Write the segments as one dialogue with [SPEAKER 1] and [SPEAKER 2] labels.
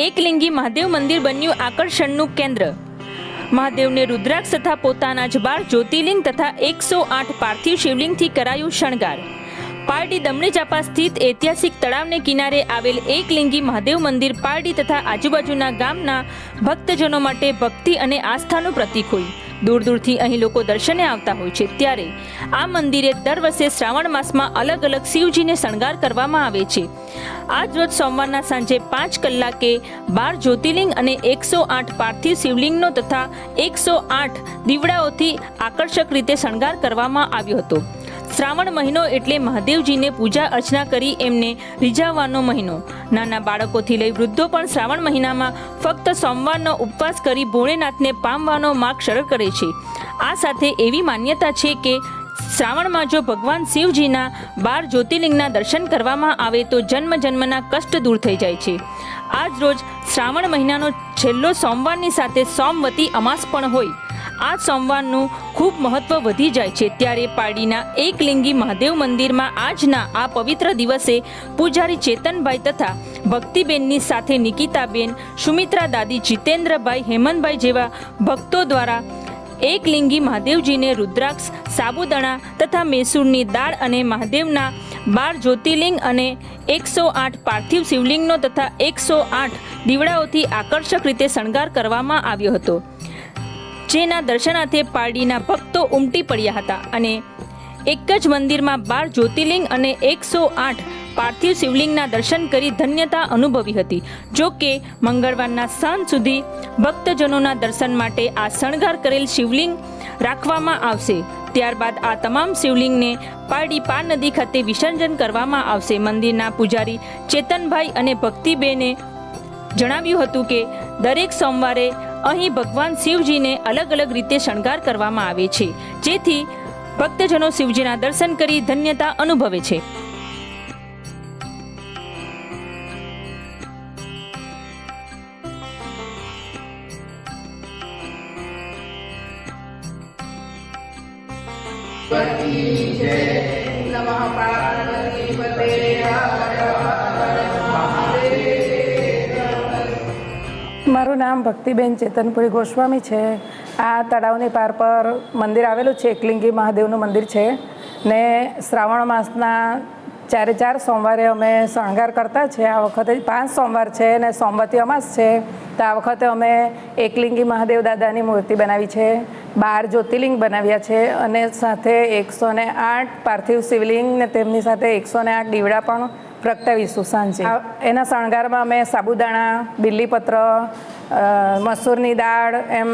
[SPEAKER 1] એકલિંગી મહાદેવ મંદિર બન્યું આકર્ષણનું કેન્દ્ર. મહાદેવને રુદ્રાક્ષ તથા પોતાના જ બાર જ્યોતિર્લિંગ તથા એકસો આઠ પાર્થિવ શિવલિંગથી કરાયું શણગાર. પારડી દમણી ચાપા સ્થિત ઐતિહાસિક તળાવને કિનારે આવેલ એકલિંગી મહાદેવ મંદિર પારડી તથા આજુબાજુના ગામના ભક્તજનો માટે ભક્તિ અને આસ્થાનું પ્રતીક હોય. દૂર દૂરથી અહીં લોકો દર્શને આવતા હોય છે. ત્યારે આ મંદિરે દર વર્ષે શ્રાવણ માસમાં અલગ અલગ શિવજીને શણગાર કરવામાં આવે છે. આજ રોજ સોમવારના સાંજે પાંચ કલાકે બાર જ્યોતિર્લિંગ અને એકસો આઠ પાર્થિવ શિવલિંગનો તથા એકસો આઠ દીવડાઓથી આકર્ષક રીતે શણગાર કરવામાં આવ્યો હતો. શ્રાવણ મહિનો એટલે મહાદેવજીને પૂજા અર્ચના કરી એમને રીઝાવવાનો મહિનો. નાના બાળકોથી લઈ વૃદ્ધો પણ શ્રાવણ મહિનામાં ફક્ત સોમવારનો ઉપવાસ કરી ભોળેનાથને પામવાનો માર્ગ સરળ કરે છે. આ સાથે એવી માન્યતા છે કે શ્રાવણમાં જો ભગવાન શિવજીના બાર જ્યોતિર્લિંગના દર્શન કરવામાં આવે તો જન્મ જન્મના કષ્ટ દૂર થઈ જાય છે. આજ રોજ શ્રાવણ મહિનાનો છેલ્લો સોમવારની સાથે સોમવતી અમાસ પણ હોય. આ સોમવારનું ખૂબ મહત્વ વધી જાય છે. ત્યારે પારડીના એકલિંગી મહાદેવ મંદિરમાં આજના આ પવિત્ર દિવસે પૂજારી ચેતનભાઈ તથા ભક્તિબેનની સાથે નિકિતાબેન, સુમિત્રા દાદી, જીતેન્દ્રભાઈ, હેમંતભાઈ જેવા ભક્તો દ્વારા એકલિંગી મહાદેવજીને રુદ્રાક્ષ, સાબુદાણા તથા મેસૂરની દાળ અને મહાદેવના બાર જ્યોતિર્લિંગ અને એકસો આઠ પાર્થિવ શિવલિંગનો તથા એકસો આઠ દીવડાઓથી આકર્ષક રીતે શણગાર કરવામાં આવ્યો હતો. જેના દર્શનાર્થે પારડીના ભક્તો ઉમટી પડ્યા હતા અને એક જ મંદિરમાં બાર જ્યોતિર્લિંગ અને એકસો આઠ પાર્થિવ શિવલિંગના દર્શન કરી ધન્યતા અનુભવી હતી. જો કે મંગળવારના સાંજ સુધી ભક્તજનોના દર્શન માટે આ શણગાર કરેલ શિવલિંગ રાખવામાં આવશે. ત્યારબાદ આ તમામ શિવલિંગને પારડી પાર નદી ખાતે વિસર્જન કરવામાં આવશે. મંદિરના પૂજારી ચેતનભાઈ અને ભક્તિબેને જણાવ્યું હતું કે દરેક સોમવારે અહીં ભગવાન શિવજીને અલગ અલગ રીતે શણગાર કરવામાં આવે છે. જેથી ભક્તજનો શિવજીના દર્શન કરી ધન્યતા અનુભવે છે.
[SPEAKER 2] નમઃ પાર્વતી પતે.
[SPEAKER 3] મારું નામ ભક્તિબેન ચેતનપુરી ગોસ્વામી છે. આ તળાવની પાર પર મંદિર આવેલું છે, એકલિંગી મહાદેવનું મંદિર છે ને શ્રાવણ માસના ચારે ચાર સોમવારે અમે શણગાર કરતા છે. આ વખતે પાંચ સોમવાર છે ને સોમવતી અમાસ છે. તો આ વખતે અમે એકલિંગી મહાદેવ દાદાની મૂર્તિ બનાવી છે, બાર જ્યોતિર્લિંગ બનાવ્યા છે અને સાથે એકસો આઠ પાર્થિવ શિવલિંગ ને તેમની સાથે એકસો આઠ દીવડા પણ પ્રગટાવીશું સાંજે એના શણગારમાં અમે સાબુદાણા બિલ્લીપત્ર મસૂરની દાળ, એમ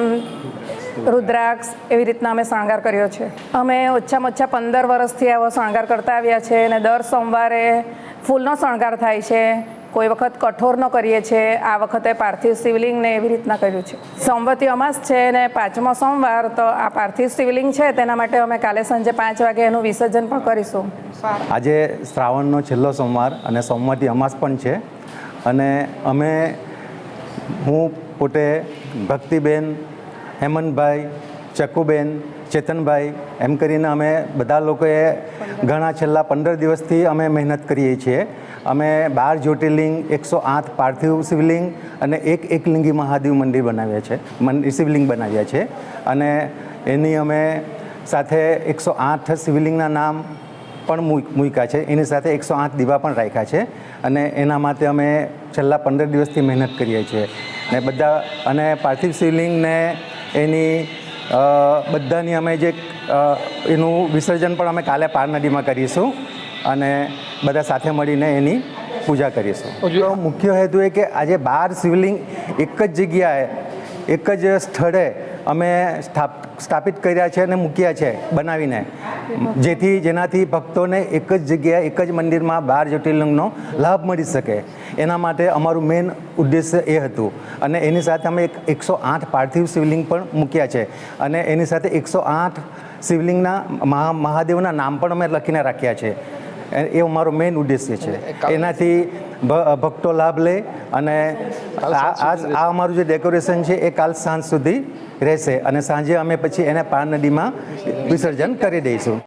[SPEAKER 3] રુદ્રાક્ષ એવી રીતના અમે શણગાર કર્યો છે. અમે ઓછામાં ઓછા પંદર વર્ષથી આવો શણગાર કરતા આવ્યા છે અને દર સોમવારે ફૂલનો શણગાર થાય છે. કોઈ વખત કઠોરનો કરીએ છીએ. આ વખતે પાર્થિવ શિવલિંગને એવી રીતના કર્યું છે. સોમવતી અમાસ છે ને પાંચમો સોમવાર, તો આ પાર્થિવ શિવલિંગ છે, તેના માટે અમે કાલે સાંજે પાંચ વાગે એનું વિસર્જન પણ કરીશું.
[SPEAKER 4] આજે શ્રાવણનો છેલ્લો સોમવાર અને સોમવતી અમાસ પણ છે. અને અમે, હું, પોતે, ભક્તિબેન, હેમંતભાઈ ચક્કુબેન ચેતનભાઈ, એમ કરીને અમે બધા લોકોએ ઘણા છેલ્લા પંદર દિવસથી અમે મહેનત કરીએ છીએ. અમે બાર જ્યોતિર્લિંગ, એકસો આઠ પાર્થિવ શિવલિંગ અને એક એકલિંગી મહાદેવ મંદિર બનાવ્યા છે, મંદિર શિવલિંગ બનાવ્યા છે. અને એની અમે સાથે એકસો આઠ શિવલિંગના નામ પણ મૂક- મૂક્યા છે. એની સાથે એકસો આઠ દીવા પણ રાખ્યા છે. અને એના માટે અમે છેલ્લા પંદર દિવસથી મહેનત કરીએ છીએ. ને બધા, અને પાર્થિવ શિવલિંગને એની બધાની અમે જે એનું વિસર્જન પણ અમે કાલે પાર નદીમાં કરીશું અને બધા સાથે મળીને એની પૂજા કરીશું. મુખ્ય હેતુ એ કે આજે બાર શિવલિંગ એક જ જગ્યાએ, એક જ સ્થળે અમે સ્થાપ, સ્થાપિત કર્યા છે અને મૂક્યા છે બનાવીને. જેથી જેનાથી ભક્તોને એક જ જગ્યાએ, એક જ મંદિરમાં બાર જ્યોતિર્લિંગનો લાભ મળી શકે. એના માટે અમારું મેઇન ઉદ્દેશ્ય એ હતું. અને એની સાથે અમે એક એકસો આઠ પાર્થિવ શિવલિંગ પણ મૂક્યા છે. અને એની સાથે એકસો આઠ શિવલિંગના મહા મહાદેવના નામ પણ અમે લખીને રાખ્યા છે. એ મારો મેઇન ઉદ્દેશ્ય છે. એનાથી ભક્તો લાભ લે અને આ આ અમારું જે ડેકોરેશન છે એ કાલ સાંજ સુધી રહેશે અને સાંજે અમે પછી એને પાન નદીમાં વિસર્જન કરી દઈશું.